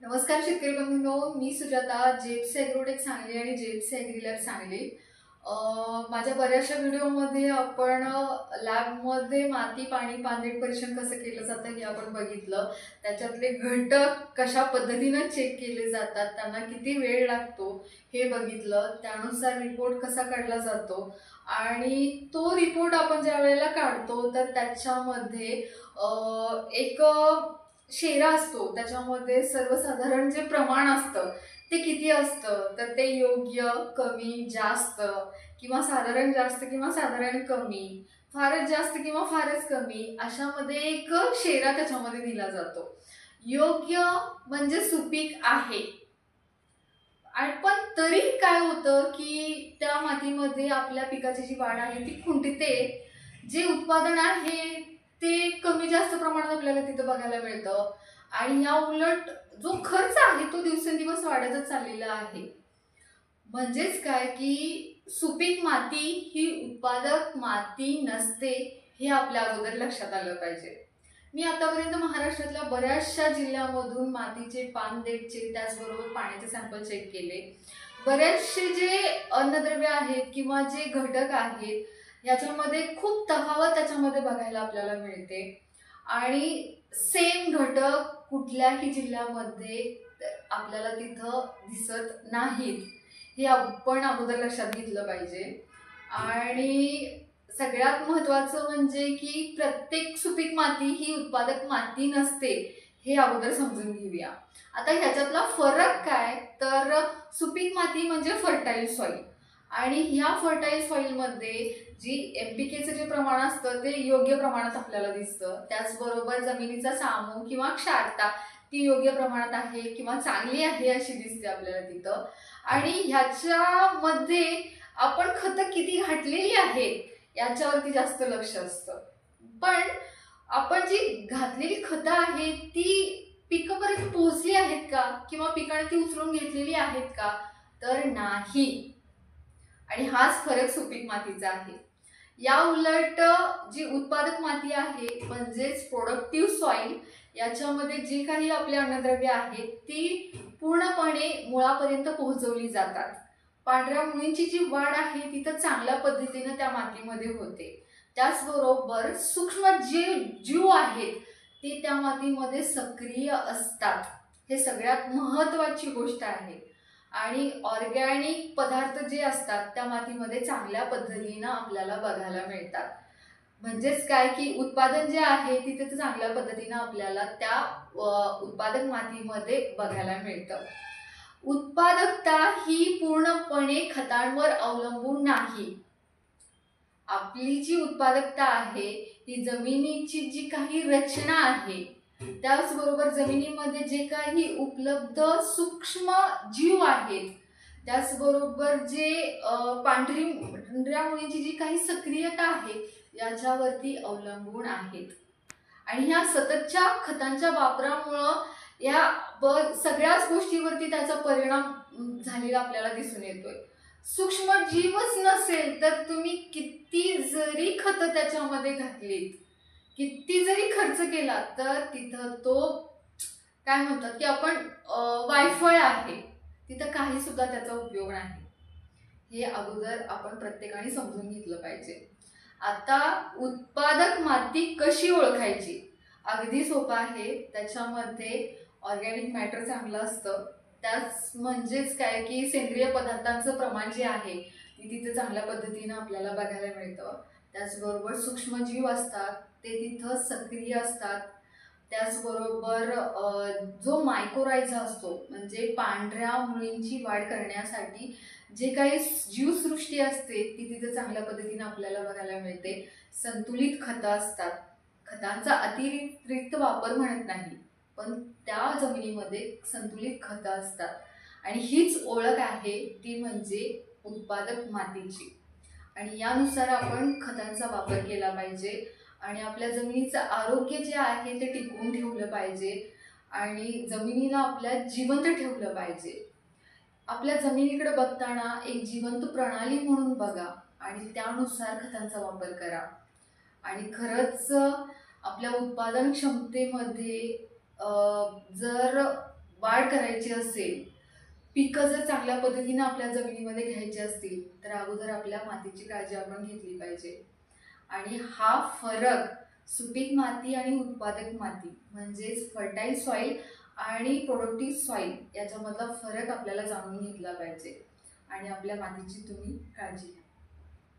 नमस्कार शेतकरी बंधूंनो मी सुजाता जेप्स ॲग्रोटेक सांगली आणि जेप्स ॲग्रीलॅब सांगली. माझ्या बऱ्याचशा व्हिडिओमध्ये आपण लॅबमध्ये माती पाणी पांदेट परीक्षण कसं केलं जातं हे आपण बघितलं. त्याच्यातले घटक कशा पद्धतीनं चेक केले जातात त्यांना किती वेळ लागतो हे बघितलं. त्यानुसार रिपोर्ट कसा काढला जातो आणि तो रिपोर्ट आपण ज्या वेळेला काढतो तर त्याच्यामध्ये एक शेरा असतो. त्याच्यामध्ये सर्वसाधारण जे प्रमाण असतं ते किती असतं? तर ते योग्य कमी जास्त किंवा साधारण जास्त किंवा साधारण कमी फारच जास्त किंवा फारच कमी अशामध्ये एक शेरा त्याच्यामध्ये दिला जातो. योग्य म्हणजे सुपीक आहे. आणि पण तरी काय होतं की त्या मातीमध्ये आपल्या पिकाची जी वाढ आहे ती खुंटते. जे उत्पादन आहे ते कमी जास्त प्रमाणात आपल्याला तिथं बघायला मिळतं. आणि या उलट जो खर्च आहे तो दिवसेंदिवस वाढतच चाललेला आहे. म्हणजेच काय की सुपीक माती ही उत्पादक माती नसते हे आपल्या अगोदर लक्षात आलं पाहिजे. मी आतापर्यंत महाराष्ट्रातल्या बऱ्याचशा जिल्ह्यामधून मातीचे पान देठचे त्याचबरोबर पाण्याचे सॅम्पल चेक केले. बरेचसे जे अन्नद्रव्य आहेत किंवा जे घटक आहेत याच्यामध्ये खूप तफावत त्याच्यामध्ये बघायला आपल्याला मिळते. आणि सेम घटक कुठल्याही जिल्ह्यामध्ये आपल्याला तिथं दिसत नाहीत. हे आपण अगोदर लक्षात घेतलं पाहिजे. आणि सगळ्यात महत्त्वाचं म्हणजे की प्रत्येक सुपीक माती ही उत्पादक माती नसते हे अगोदर समजून घेऊया. आता ह्याच्यातला फरक काय? तर सुपीक माती म्हणजे फर्टाईल सॉईल आणि ह्या फर्टाईल सॉईलमध्ये जी एम पी केचं जे प्रमाण असतं ते योग्य प्रमाणात आपल्याला दिसतं. त्याचबरोबर जमिनीचा सामू किंवा क्षारता ती योग्य प्रमाणात आहे किंवा चांगली आहे अशी दिसते आपल्याला तिथं. आणि ह्याच्यामध्ये आपण खतं किती घातलेली आहेत याच्यावरती जास्त लक्ष असतं. पण आपण जी घातलेली खतं आहेत ती पिकापर्यंत पोहोचली आहेत का? किंवा पिकाने ती उचलून घेतलेली आहेत का? तर नाही. आणि हाच फरक सुपीक मातीचा आहे. या उलट जी उत्पादक माती आहे म्हणजेच प्रोडक्टिव्ह सॉईल याच्यामध्ये जी काही आपली अन्नद्रव्य आहेत ती पूर्णपणे मुळापर्यंत पोहोचवली जातात. पांढऱ्या मुळींची जी वाढ आहे ती तर चांगल्या पद्धतीनं त्या मातीमध्ये होते. त्याचबरोबर सूक्ष्म जे जीव आहेत ते त्या मातीमध्ये सक्रिय असतात. हे सगळ्यात महत्त्वाची गोष्ट आहे. आणि ऑर्गॅनिक पदार्थ जे असतात त्या मातीमध्ये चांगल्या पद्धतीनं आपल्याला बघायला मिळतात. म्हणजेच काय की उत्पादन जे आहे तिथे चांगल्या पद्धतीनं आपल्याला त्या उत्पादक मातीमध्ये बघायला मिळतं. उत्पादकता ही पूर्णपणे खतांवर अवलंबून नाही. आपली जी उत्पादकता आहे ती जमिनीची जी काही रचना आहे त्याचबरोबर जमिनीमध्ये जे काही उपलब्ध सूक्ष्म जीव आहेत त्याचबरोबर जे पांढरी पांढऱ्या मुळींची जी काही सक्रियता आहे याच्यावरती अवलंबून आहेत. आणि ह्या सततच्या खतांच्या वापरामुळं या ब- सगळ्याच गोष्टीवरती त्याचा परिणाम झालेला आपल्याला दिसून येतोय. सूक्ष्म जीवच नसेल तर तुम्ही किती जरी खतं त्याच्यामध्ये घातलीत किती जरी खर्च केला तर तिथं तो काय म्हणतात की आपण वायफळ आहे. तिथं काही सुद्धा त्याचा उपयोग नाही. हे अगोदर आपण प्रत्येकाने समजून घेतलं पाहिजे. आता उत्पादक माती कशी ओळखायची? अगदी सोपं आहे. त्याच्यामध्ये ऑर्गॅनिक मॅटर चांगलं असतं. त्याच म्हणजेच काय की सेंद्रिय पदार्थांचं प्रमाण जे आहे ते तिथे चांगल्या पद्धतीनं आपल्याला बघायला मिळतं. त्याचबरोबर सूक्ष्मजीव असतात ते तिथं सक्रिय असतात. त्याचबरोबर जो मायकोरायझा असतो म्हणजे पांढऱ्या मुळींची वाढ करण्यासाठी जे काही जीवसृष्टी असते ती तिथे चांगल्या पद्धतीनं आपल्याला बघायला मिळते. संतुलित खतं असतात. खतांचा अतिरिक्त वापर म्हणत नाही पण त्या जमिनीमध्ये संतुलित खतं असतात. आणि हीच ओळख आहे ती म्हणजे उत्पादक मातीची. आणि यानुसार आपण खतांचा वापर केला पाहिजे आणि आपल्या जमिनीचं आरोग्य जे आहे ते टिकवून ठेवलं पाहिजे आणि जमिनीला आपल्या जिवंत ठेवलं पाहिजे. आपल्या जमिनीकडे बघताना एक जिवंत प्रणाली म्हणून बघा आणि त्यानुसार खतांचा वापर करा. आणि खरंच आपल्या उत्पादन क्षमतेमध्ये जर वाढ करायची असेल पिकं जर चांगल्या पद्धतीनं आपल्या जमिनीमध्ये घ्यायची असतील तर अगोदर आपल्या मातीची काळजी आपण घेतली पाहिजे. आणि हा फरक सुपीक माती आणि उत्पादक माती म्हणजेच फर्टाईल सॉईल आणि प्रोडक्टिव्ह सॉईल याच्यामधला फरक आपल्याला जाणून घेतला पाहिजे. आणि आपल्या मातीची तुम्ही काळजी घ्या.